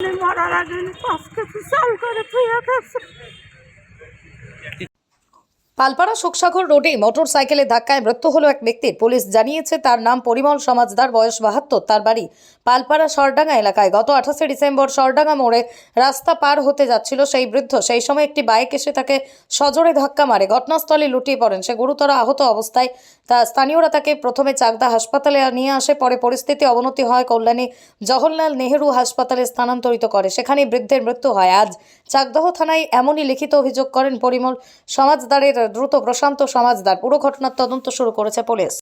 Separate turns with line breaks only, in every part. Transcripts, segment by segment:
মরার আগে পাঁচ কেজি চাল করে থুয়ে গেছে।
পালপাড়া শোকসাগর রোডে মোটর সাইকেলের ধাক্কায় মৃত্যু হলো এক ব্যক্তির। পুলিশ জানিয়েছে, তার নাম পরিমল সমাজদার, বয়স বাহাত্তর, তার বাড়ি পালপাড়া সরডাঙ্গা এলাকায়। গত আঠাশে ডিসেম্বর সরডাঙ্গা মোড়ে রাস্তা পার হতে যাচ্ছিল সেই বৃদ্ধ। সেই সময় একটি বাইক এসে তাকে সজোরে ধাক্কা মারে। ঘটনাস্থলে লুটিয়ে পড়েন। সে গুরুতর আহত অবস্থায় তা স্থানীয়রা তাকে প্রথমে চাকদা হাসপাতালে নিয়ে আসে, পরে পরিস্থিতি অবনতি হয় কল্যাণী জওহরলাল নেহেরু হাসপাতালে স্থানান্তরিত করে। সেখানেই বৃদ্ধের মৃত্যু হয়। আজ চাকদহ থানায় এমনই লিখিত অভিযোগ করেন পরিমল সমাজদারের দ্রুত প্রশান্ত সমাজদার। পুরো ঘটনার তদন্ত শুরু করেছে পুলিশ।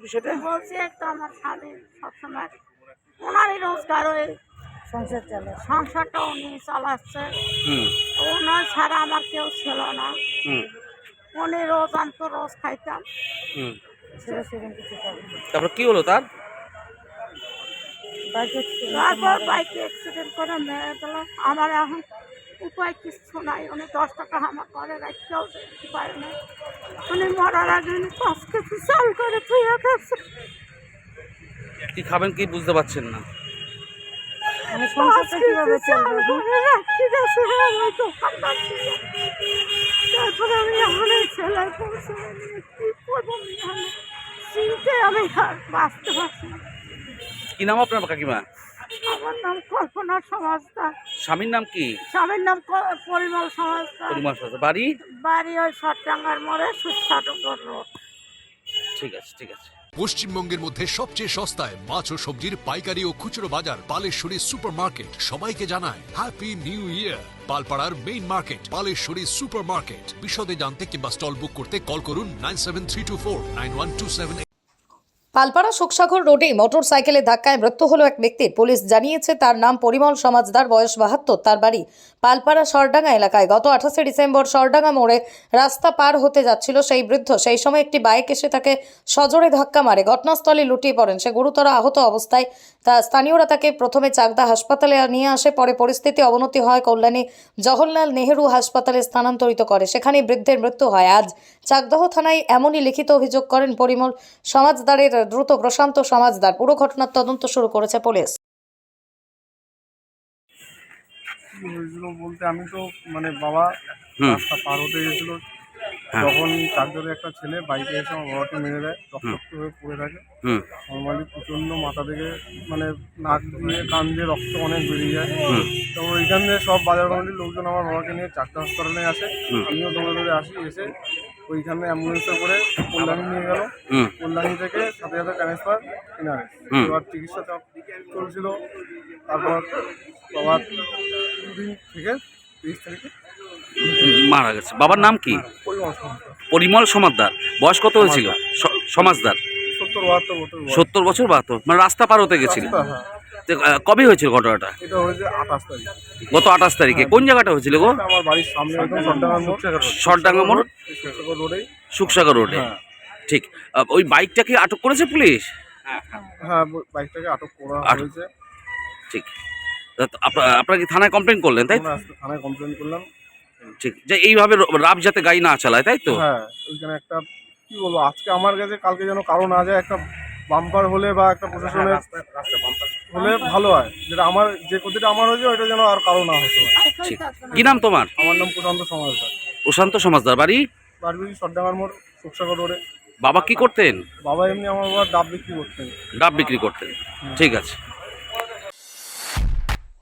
বিষয়টা?
বলছি একটা আমার স্বামী সবসময় ওনারই রোজগার ওই
সংসার চলে
সংসারটা উনি চালাচ্ছে। ওনার ছাড়া আমার কেউ ছিল না। উনি রোজ আনতো রোজ খাইতাম।
তারপর কি হলো তার?
তারপর বাইকে অ্যাক্সিডেন্ট করে মেরে আমার এখন উপায় কিছু নাই। উনি দশ টাকা আমার ঘরে রাখতেও দিতে পারে না। উনি মরার আগে উনি পাঁচ কেজি চাল করে থুয়ে গেছে।
কি খাবেন কি বুঝতে পারছেন
মানে আমার ছিল। কি করব চিনতে আমি বাঁচতে পারছি না।
কি নাম আপনার কাকিমা?
আমার নাম কল্পনা সমাজদার
স্বামীর নাম কি?
স্বামীর নাম ক- পরিমল সমাজদার
সাথে বাড়ি?
বাড়ি ওই সরটাঙ্গার মোড়ে রোড
ঠিক আছে ঠিক আছে।
পশ্চিমবঙ্গের মধ্যে সবচেয়ে সস্তায় মাছ ও সবজির পাইকারি ও খুচরো বাজার পালেশ্বরী সুপার মার্কেট সবাইকে জানায় happy new year পালপাড়ার main market Paleshwari super market বিশদে জানতে কিংবা স্টল বুক করতে কল করুন nine seven three two four nine one two seven
Palpara Shoksagar রোডে মোটর সাইকেলের ধাক্কায় মৃত্যু হলো এক ব্যক্তির পুলিশ জানিয়েছে, তার নাম পরিমল সমাজদার, বয়স বাহাত্তর, তার বাড়ি পালপাড়া সরডাঙ্গা এলাকায়। গত আঠাশে ডিসেম্বর সরডাঙ্গা মোড়ে রাস্তা পার হতে যাচ্ছিল সেই বৃদ্ধ। সেই সময় একটি বাইক এসে তাকে সজোরে ধাক্কা মারে। ঘটনাস্থলে লুটিয়ে পড়েন। সে গুরুতর আহত অবস্থায় তা স্থানীয়রা তাকে প্রথমে চাকদা হাসপাতালে নিয়ে আসে, পরে পরিস্থিতি অবনতি হয় কল্যাণী জওহরলাল নেহেরু হাসপাতালে স্থানান্তরিত করে। সেখানেই বৃদ্ধের মৃত্যু হয়। আজ চাকদহ থানায় এমনই লিখিত অভিযোগ করেন পরিমল সমাজদারের দ্রুত প্রশান্ত সমাজদার। পুরো ঘটনার তদন্ত শুরু করেছে পুলিশ।
হয়েছিল বলতে আমি তো মানে বাবা রাস্তা পার হতে গেছিল।
হ্যাঁ।
তখন চারজনের একটা ছেলে বাইকে এসে আমার বাবাকে মেরে দেয় রক্তাক্ত হয়ে পড়ে থাকে।
হুম।
নর্মালি প্রচণ্ড মাথা থেকে মানে নাক দিয়ে কান দিয়ে রক্ত অনেক বেরিয়ে যায়। তো ওইখান থেকে সব বাজার কমিটির লোকজন আমার বাবাকে নিয়ে চারটা হাসপাতালে আসে। আমিও দৌড়ে দৌড়ে আসি এসে ওইখানে অ্যাম্বুলেন্সে করে কল্যাণী নিয়ে গেল। কল্যাণী থেকে সাথে সাথে ট্রান্সফার কিনারে এবার চিকিৎসা চলছিল। তারপর বাবার দুদিন থেকে তিরিশ তারিখে
মারা গেছে। বাবার নাম কি? পরিমল সমাদদার বয়স কত হয়েছিল? সমাজদার?
সত্তর বছর
বাহাত্তর। মানে রাস্তা পার হতে গেছিল কবে হয়েছিল ঘটনাটা?
এটা হয়েছে আঠাশ তারিখ।
গত আঠাশ তারিখে। কোন জায়গাটা হয়েছিল গো?
আমার বাড়ির সামনে সরডাঙ্গা মোড়। রোডেই।
সুখসাগর রোডে।
হ্যাঁ।
ঠিক। ওই বাইকটা কি আটক করেছে পুলিশ?
হ্যাঁ বাইকটাকে আটক করা হয়েছে।
ঠিক। তা আপনারা কি থানায় কমপ্লেন করলেন তাই তো?
থানায় কমপ্লেন করলাম।
ঠিক। যে এইভাবে রাব যাতে গাড়ি না চালায় তাই তো?
হ্যাঁ ওইখানে একটা কি বলব আজকে আমার কাছে কালকে যেন কারও না যায় একটা বাম্পার হলে বা একটা প্রশাসনের হলে ভালো হয়। যেটা আমার যে ক্ষতিটা আমার হয়েছে ওইটা যেন আর কারও না হতে হয়
ঠিক। কি নাম তোমার?
আমার নাম প্রশান্ত সমাজদার।
প্রশান্ত সমাজদার বাড়ি?
বাড়ি সরডাঙ্গার মোড় সুখসাগর রোডে।
বাবা কি করতেন?
বাবা এমনি আমার বাবা ডাব বিক্রি করতেন।
ডাব বিক্রি করতেন। ঠিক আছে।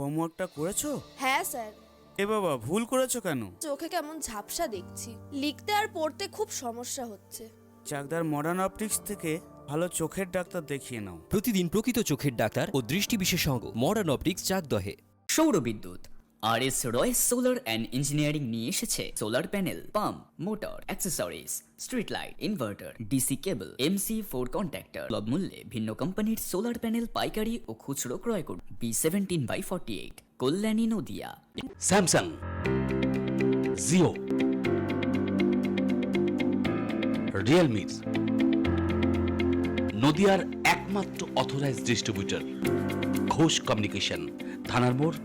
হোমওয়ার্কটা করেছ?
হ্যাঁ স্যার।
এ বাবা ভুল করেছ কেন?
চোখে কেমন ঝাপসা দেখছি। লিখতে আর পড়তে খুব সমস্যা হচ্ছে।
চাকদার মডার্ন অপটিক্স থেকে ভালো চোখের ডাক্তার দেখিয়ে নাও।
প্রতিদিন প্রকৃত চোখের ডাক্তার ও দৃষ্টি বিশেষজ্ঞ মডার্ন অপটিক্স চাকদহে।
সৌরবিদ্যুৎ। R S Roy solar and engineering নিয়ে এসেছে। Solar panel, pump, motor, accessories, street light, inverter, DC cable, MC, four contactor. সুলভ মূল্যে ভিন্ন কোম্পানির সোলার প্যানেল, পাইকারি ও খুচরো ক্রয় করুন। B seventeen by forty eight, Kalyani Nadia.
Samsung, Jio Realme নদিয়ার একমাত্র অথরাইজড ডিস্ট্রিবিউটর ঘোষ কমিউনিকেশন, থানার মোড়